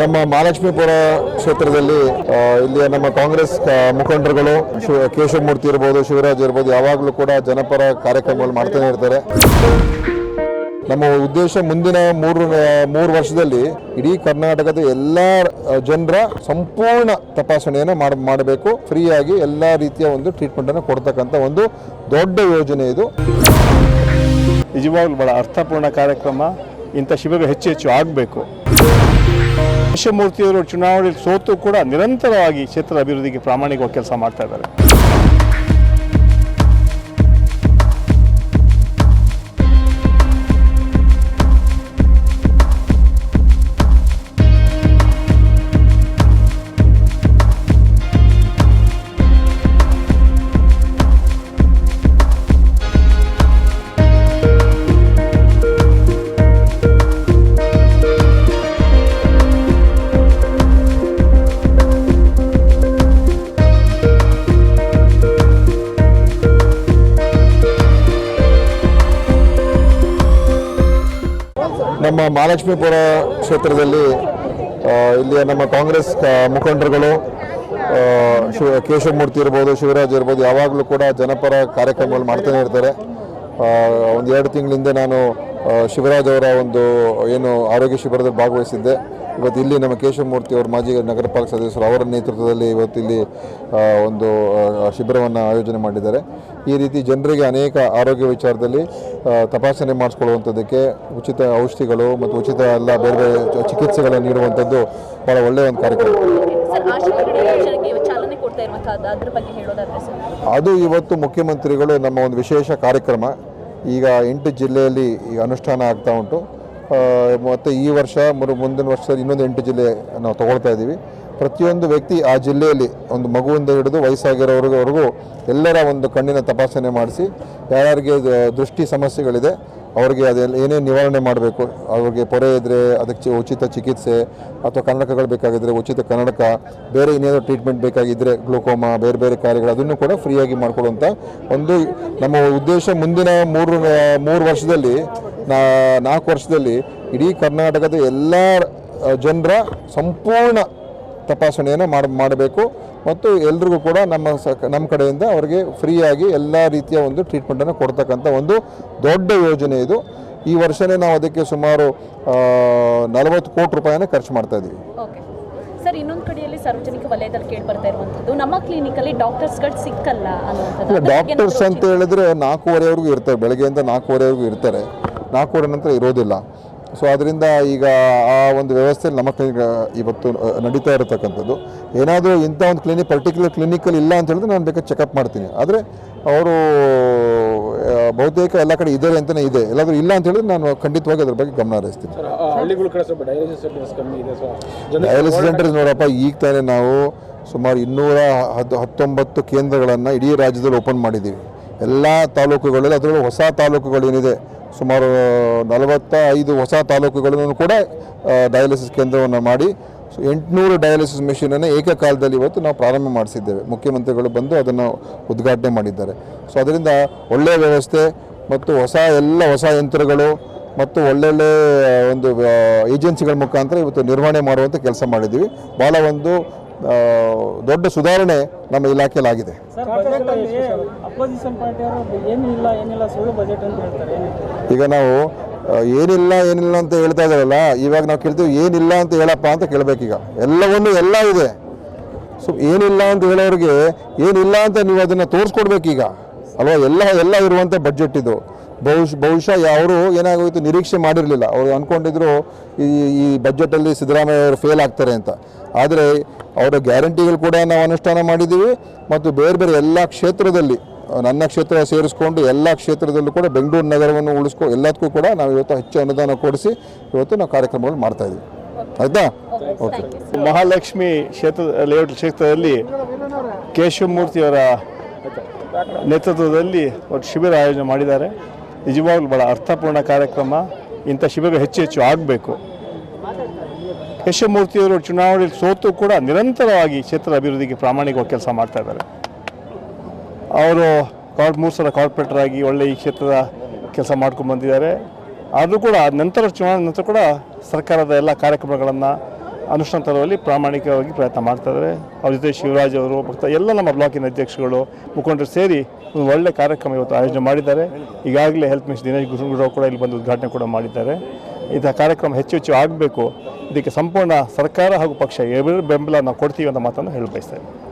ನಮ್ಮ ಮಹಾಲಕ್ಷ್ಮೀಪುರ ಕ್ಷೇತ್ರದಲ್ಲಿ ಇಲ್ಲಿ ನಮ್ಮ ಕಾಂಗ್ರೆಸ್ ಮುಖಂಡರುಗಳು ಶಿವ ಕೇಶವಮೂರ್ತಿ ಇರ್ಬೋದು, ಶಿವರಾಜ್ ಇರ್ಬೋದು, ಯಾವಾಗಲೂ ಕೂಡ ಜನಪರ ಕಾರ್ಯಕ್ರಮಗಳು ಮಾಡ್ತಾನೆ ಇರ್ತಾರೆ. ನಮ್ಮ ಉದ್ದೇಶ ಮುಂದಿನ ಮೂರು ಮೂರು ವರ್ಷದಲ್ಲಿ ಇಡೀ ಕರ್ನಾಟಕದ ಎಲ್ಲ ಜನರ ಸಂಪೂರ್ಣ ತಪಾಸಣೆಯನ್ನು ಮಾಡ, ಮಾಡಬೇಕು. ಫ್ರೀಯಾಗಿ ಎಲ್ಲ ರೀತಿಯ ಒಂದು ಟ್ರೀಟ್ಮೆಂಟನ್ನು ಕೊಡ್ತಕ್ಕಂಥ ಒಂದು ದೊಡ್ಡ ಯೋಜನೆ ಇದು. ನಿಜವಾಗ್ಲೂ ಬಹಳ ಅರ್ಥಪೂರ್ಣ ಕಾರ್ಯಕ್ರಮ. ಇಂಥ ಶಿಬಿರ ಹೆಚ್ಚು ಹೆಚ್ಚು ಆಗಬೇಕು. ಯಶಮೂರ್ತಿಯವರು ಚುನಾವಣೆಯಲ್ಲಿ ಸೋತು ಕೂಡ ನಿರಂತರವಾಗಿ ಕ್ಷೇತ್ರದ ಅಭಿವೃದ್ಧಿಗೆ ಪ್ರಾಮಾಣಿಕವಾಗಿ ಕೆಲಸ ಮಾಡ್ತಾ ಇದ್ದಾರೆ. ನಮ್ಮ ಮಹಾಲಕ್ಷ್ಮೀಪುರ ಕ್ಷೇತ್ರದಲ್ಲಿ ಇಲ್ಲಿ ನಮ್ಮ ಕಾಂಗ್ರೆಸ್ ಮುಖಂಡರುಗಳು ಶಿವ ಕೇಶವಮೂರ್ತಿ ಇರ್ಬೋದು, ಶಿವರಾಜ್ ಇರ್ಬೋದು, ಯಾವಾಗಲೂ ಕೂಡ ಜನಪರ ಕಾರ್ಯಕ್ರಮಗಳು ಮಾಡ್ತಾನೆ ಇರ್ತಾರೆ. ಒಂದು ಎರಡು ತಿಂಗಳಿಂದ ನಾನು ಶಿವರಾಜ್ ಅವರ ಒಂದು, ಏನು ಆರೋಗ್ಯ ಶಿಬಿರದಲ್ಲಿ ಭಾಗವಹಿಸಿದ್ದೆ. ಇವತ್ತು ಇಲ್ಲಿ ನಮ್ಮ ಕೇಶವಮೂರ್ತಿ ಅವರು ಮಾಜಿ ನಗರ ಪಾಲಿಕೆ ಸದಸ್ಯರು ಅವರ ನೇತೃತ್ವದಲ್ಲಿ ಇವತ್ತು ಇಲ್ಲಿ ಒಂದು ಶಿಬಿರವನ್ನು ಆಯೋಜನೆ ಮಾಡಿದ್ದಾರೆ. ಈ ರೀತಿ ಜನರಿಗೆ ಅನೇಕ ಆರೋಗ್ಯ ವಿಚಾರದಲ್ಲಿ ತಪಾಸಣೆ ಮಾಡಿಸ್ಕೊಳ್ಳುವಂಥದ್ದಕ್ಕೆ ಉಚಿತ ಔಷಧಿಗಳು ಮತ್ತು ಉಚಿತ ಎಲ್ಲ ಬೇರೆ ಬೇರೆ ಚಿಕಿತ್ಸೆಗಳನ್ನು ನೀಡುವಂಥದ್ದು ಭಾಳ ಒಳ್ಳೆಯ ಒಂದು ಕಾರ್ಯಕ್ರಮ. ಅದು ಇವತ್ತು ಮುಖ್ಯಮಂತ್ರಿಗಳು ನಮ್ಮ ಒಂದು ವಿಶೇಷ ಕಾರ್ಯಕ್ರಮ. ಈಗ ಎಂಟು ಜಿಲ್ಲೆಯಲ್ಲಿ ಈಗ ಅನುಷ್ಠಾನ ಆಗ್ತಾ ಉಂಟು. ಮತ್ತು ಈ ವರ್ಷ ಮರು ಮುಂದಿನ ವರ್ಷ ಇನ್ನೊಂದು ಎಂಟು ಜಿಲ್ಲೆ ನಾವು ತಗೊಳ್ತಾ ಇದ್ದೀವಿ. ಪ್ರತಿಯೊಂದು ವ್ಯಕ್ತಿ ಆ ಜಿಲ್ಲೆಯಲ್ಲಿ ಒಂದು ಮಗುವಿಂದ ಹಿಡಿದು ವಯಸ್ಸಾಗಿರೋವರೆಗೂ ಎಲ್ಲರ ಒಂದು ಕಣ್ಣಿನ ತಪಾಸಣೆ ಮಾಡಿಸಿ, ಯಾರ್ಯಾರಿಗೆ ದೃಷ್ಟಿ ಸಮಸ್ಯೆಗಳಿದೆ, ಅವರಿಗೆ ಅದೆಲ್ಲ ಏನೇನು ನಿವಾರಣೆ ಮಾಡಬೇಕು, ಅವ್ರಿಗೆ ಪೊರೆ ಇದ್ದರೆ ಅದಕ್ಕೆ ಉಚಿತ ಚಿಕಿತ್ಸೆ, ಅಥವಾ ಕನ್ನಡಕಗಳು ಬೇಕಾಗಿದ್ದರೆ ಉಚಿತ ಕನ್ನಡಕ, ಬೇರೆ ಇನ್ನೇನೋ ಟ್ರೀಟ್ಮೆಂಟ್ ಬೇಕಾಗಿದ್ದರೆ ಗ್ಲೂಕೋಮಾ, ಬೇರೆ ಬೇರೆ ಕಾರ್ಯಗಳು ಅದನ್ನು ಕೂಡ ಫ್ರೀಯಾಗಿ ಮಾಡಿಕೊಡುವಂಥ ಒಂದು ನಮ್ಮ ಉದ್ದೇಶ ಮುಂದಿನ ಮೂರು ಮೂರು ವರ್ಷದಲ್ಲಿ ನಾಲ್ಕು ವರ್ಷದಲ್ಲಿ ಇಡೀ ಕರ್ನಾಟಕದ ಎಲ್ಲ ಜನರ ಸಂಪೂರ್ಣ ತಪಾಸಣೆಯನ್ನು ಮಾಡಿ ಮಾಡಬೇಕು. ಮತ್ತು ಎಲ್ರಿಗೂ ಕೂಡ ನಮ್ಮ ಸ ನಮ್ಮ ಕಡೆಯಿಂದ ಅವರಿಗೆ ಫ್ರೀಯಾಗಿ ಎಲ್ಲ ರೀತಿಯ ಒಂದು ಟ್ರೀಟ್ಮೆಂಟನ್ನು ಕೊಡ್ತಕ್ಕಂಥ ಒಂದು ದೊಡ್ಡ ಯೋಜನೆ ಇದು. ಈ ವರ್ಷವೇ ನಾವು ಅದಕ್ಕೆ ಸುಮಾರು ನಲವತ್ತು ಕೋಟಿ ರೂಪಾಯಿನ ಖರ್ಚು ಮಾಡ್ತಾ ಇದ್ದೀವಿ. ಓಕೆ. ಸರ್ ಇನ್ನೊಂದು ಕಡೆಯಲ್ಲಿ ಸಾರ್ವಜನಿಕ ವಲಯದಲ್ಲಿ ಕೇಳಿ ಬರ್ತಾ ಇರುವಂತದ್ದು ನಮ್ಮ ಕ್ಲಿನಿಕಲ್ಲಿ ಡಾಕ್ಟರ್ಸ್ಗಳು ಸಿಕ್ಕಲ್ಲ ಅನ್ನುವಂಥದ್ದು. ಡಾಕ್ಟರ್ಸ್ ಅಂತ ಹೇಳಿದ್ರೆ ನಾಲ್ಕೂವರೆವರೆಗೂ ಇರ್ತಾರೆ ಬೆಳಗ್ಗೆಯಿಂದ ನಾಲ್ಕೂವರೆವರೆಗೂ ಇರ್ತಾರೆ. ನಾಲ್ಕೂವರೆ ನಂತರ ಇರೋದಿಲ್ಲ. ಸೊ ಅದರಿಂದ ಈಗ ಆ ಒಂದು ವ್ಯವಸ್ಥೆಯಲ್ಲಿ ನಮ್ಮ ಕ್ಲಿನಿಕ್ ಇವತ್ತು ನಡೀತಾ ಇರತಕ್ಕಂಥದ್ದು. ಏನಾದರೂ ಇಂಥ ಒಂದು ಕ್ಲಿನಿಕ್ ಪರ್ಟಿಕ್ಯುಲರ್ ಕ್ಲಿನಿಕಲ್ಲಿ ಇಲ್ಲ ಅಂತ ಹೇಳಿದ್ರೆ ನಾನು ಬೇಕಾದ್ರೆ ಚೆಕಪ್ ಮಾಡ್ತೀನಿ. ಆದರೆ ಅವರು ಬಹುತೇಕ ಎಲ್ಲ ಕಡೆ ಇದ್ದಾರೆ ಅಂತಲೇ ಇದೆ. ಎಲ್ಲಾದರೂ ಇಲ್ಲ ಅಂತ ಹೇಳಿದ್ರೆ ನಾನು ಖಂಡಿತವಾಗಿ ಅದ್ರ ಬಗ್ಗೆ ಗಮನ ಹರಿಸ್ತೀನಿ. ಡಯಾಲಿಸಿಸ್ ಸೆಂಟರ್ಸ್ ನೋಡಪ್ಪ ಈಗ ತಾನೇ ನಾವು ಸುಮಾರು ಇನ್ನೂರ ಹದ್ ಹತ್ತೊಂಬತ್ತು ಕೇಂದ್ರಗಳನ್ನು ಇಡೀ ರಾಜ್ಯದಲ್ಲಿ ಓಪನ್ ಮಾಡಿದ್ದೀವಿ. ಎಲ್ಲ ತಾಲೂಕುಗಳಲ್ಲಿ ಅದರಲ್ಲೂ ಹೊಸ ತಾಲೂಕುಗಳೇನಿದೆ. ಸುಮಾರು ನಲವತ್ತ ಐದು ಹೊಸ ತಾಲೂಕುಗಳನ್ನು ಕೂಡ ಡಯಾಲಿಸಿಸ್ ಕೇಂದ್ರವನ್ನು ಮಾಡಿ ಸೊ ಎಂಟುನೂರು ಡಯಾಲಿಸಿಸ್ ಮೆಷಿನನ್ನು ಏಕಕಾಲದಲ್ಲಿ ಇವತ್ತು ನಾವು ಪ್ರಾರಂಭ ಮಾಡಿಸಿದ್ದೇವೆ. ಮುಖ್ಯಮಂತ್ರಿಗಳು ಬಂದು ಅದನ್ನು ಉದ್ಘಾಟನೆ ಮಾಡಿದ್ದಾರೆ. ಸೊ ಅದರಿಂದ ಒಳ್ಳೆಯ ವ್ಯವಸ್ಥೆ ಮತ್ತು ಹೊಸ ಎಲ್ಲ ಹೊಸ ಯಂತ್ರಗಳು ಮತ್ತು ಒಳ್ಳೊಳ್ಳೆ ಒಂದು ಏಜೆನ್ಸಿಗಳ ಮುಖಾಂತರ ಇವತ್ತು ನಿರ್ವಹಣೆ ಮಾಡುವಂಥ ಕೆಲಸ ಮಾಡಿದ್ದೀವಿ. ಭಾಳ ಒಂದು ದೊಡ್ಡ ಸುಧಾರಣೆ ನಮ್ಮ ಇಲಾಖೆಯಲ್ಲಾಗಿದೆ. ಈಗ ನಾವು ಏನಿಲ್ಲ ಏನಿಲ್ಲ ಅಂತ ಹೇಳ್ತಾ ಇದ್ದಾರಲ್ಲ ಇವಾಗ ನಾವು ಕೇಳ್ತೀವಿ ಏನಿಲ್ಲ ಅಂತ ಹೇಳಪ್ಪ ಅಂತ ಕೇಳಬೇಕೀಗ ಎಲ್ಲವನ್ನೂ ಎಲ್ಲ ಇದೆ. ಸೊ ಏನಿಲ್ಲ ಅಂತ ಹೇಳೋರಿಗೆ ಏನಿಲ್ಲ ಅಂತ ನೀವು ಅದನ್ನು ತೋರಿಸ್ಕೊಡ್ಬೇಕೀಗ ಅಲ್ವಾ? ಎಲ್ಲ ಎಲ್ಲ ಇರುವಂಥ ಬಜೆಟ್ ಇದು. ಬಹುಶಃ ಬಹುಶಃ ಅವರು ಏನಾಗೋಯ್ತು ನಿರೀಕ್ಷೆ ಮಾಡಿರಲಿಲ್ಲ. ಅವರು ಅಂದ್ಕೊಂಡಿದ್ರು ಈ ಈ ಬಜೆಟಲ್ಲಿ ಸಿದ್ದರಾಮಯ್ಯ ಅವರು ಫೇಲ್ ಆಗ್ತಾರೆ ಅಂತ. ಆದರೆ ಅವರ ಗ್ಯಾರಂಟಿಗಳು ಕೂಡ ನಾವು ಅನುಷ್ಠಾನ ಮಾಡಿದ್ದೀವಿ. ಮತ್ತು ಬೇರೆ ಬೇರೆ ಎಲ್ಲ ಕ್ಷೇತ್ರದಲ್ಲಿ ನನ್ನ ಕ್ಷೇತ್ರ ಸೇರಿಸ್ಕೊಂಡು ಎಲ್ಲ ಕ್ಷೇತ್ರದಲ್ಲೂ ಕೂಡ ಬೆಂಗಳೂರು ನಗರವನ್ನು ಉಳಿಸ್ಕೊ ಎಲ್ಲದಕ್ಕೂ ಕೂಡ ನಾವು ಇವತ್ತು ಹೆಚ್ಚು ಅನುದಾನ ಕೊಡಿಸಿ ಇವತ್ತು ನಾವು ಕಾರ್ಯಕ್ರಮಗಳು ಮಾಡ್ತಾ ಇದ್ದೀವಿ. ಆಯಿತಾ? ಓಕೆ ಮಹಾಲಕ್ಷ್ಮಿ ಕ್ಷೇತ್ರ ಲೇಔಟ್ ಕ್ಷೇತ್ರದಲ್ಲಿ ಕೇಶವಮೂರ್ತಿಯವರ ನೇತೃತ್ವದಲ್ಲಿ ಒಂದು ಶಿಬಿರ ಆಯೋಜನೆ ಮಾಡಿದ್ದಾರೆ. ನಿಜವಾಗ್ಲೂ ಭಾಳ ಅರ್ಥಪೂರ್ಣ ಕಾರ್ಯಕ್ರಮ. ಇಂಥ ಶಿಬಿರಗಳು ಹೆಚ್ಚು ಹೆಚ್ಚು ಆಗಬೇಕು. ಯಶಮೂರ್ತಿಯವರು ಚುನಾವಣೆಯಲ್ಲಿ ಸೋತು ಕೂಡ ನಿರಂತರವಾಗಿ ಕ್ಷೇತ್ರದ ಅಭಿವೃದ್ಧಿಗೆ ಪ್ರಾಮಾಣಿಕವಾಗಿ ಕೆಲಸ ಮಾಡ್ತಾ ಇದ್ದಾರೆ. ಅವರು ಕಾರ್ ಮೂರು ಸಲ ಕಾರ್ಪೊರೇಟರ್ ಆಗಿ ಒಳ್ಳೆ ಈ ಕ್ಷೇತ್ರದ ಕೆಲಸ ಮಾಡ್ಕೊಂಡು ಬಂದಿದ್ದಾರೆ. ಆದರೂ ಕೂಡ ನಂತರ ಚುನಾವಣೆ ನಂತರ ಕೂಡ ಸರ್ಕಾರದ ಎಲ್ಲ ಕಾರ್ಯಕ್ರಮಗಳನ್ನು ಅನುಷ್ಠಾನ ತರುವಲ್ಲಿ ಪ್ರಾಮಾಣಿಕವಾಗಿ ಪ್ರಯತ್ನ ಮಾಡ್ತಾ ಇದ್ದಾರೆ. ಅವ್ರ ಜೊತೆ ಶಿವರಾಜ್ ಅವರು, ಭಕ್ತ ಎಲ್ಲ ನಮ್ಮ ಬ್ಲಾಕಿನ ಅಧ್ಯಕ್ಷಗಳು ಮುಖಂಡರು ಸೇರಿ ಒಂದು ಒಳ್ಳೆ ಕಾರ್ಯಕ್ರಮ ಇವತ್ತು ಆಯೋಜನೆ ಮಾಡಿದ್ದಾರೆ. ಈಗಾಗಲೇ ಹೆಲ್ತ್ ಮಿನಿಸ್ಟರ್ ದಿನೇಶ್ ಗುರುಗುಡವ್ ಕೂಡ ಇಲ್ಲಿ ಬಂದು ಉದ್ಘಾಟನೆ ಕೂಡ ಮಾಡಿದ್ದಾರೆ. ಇಂತಹ ಕಾರ್ಯಕ್ರಮ ಹೆಚ್ಚು ಹೆಚ್ಚು ಆಗಬೇಕು. ಇದಕ್ಕೆ ಸಂಪೂರ್ಣ ಸರ್ಕಾರ ಹಾಗೂ ಪಕ್ಷ ಬೆಂಬಲ ನಾವು ಕೊಡ್ತೀವಿ ಅನ್ನೋ ಮಾತನ್ನು ಹೇಳಿ ಬಯಸ್ತೇನೆ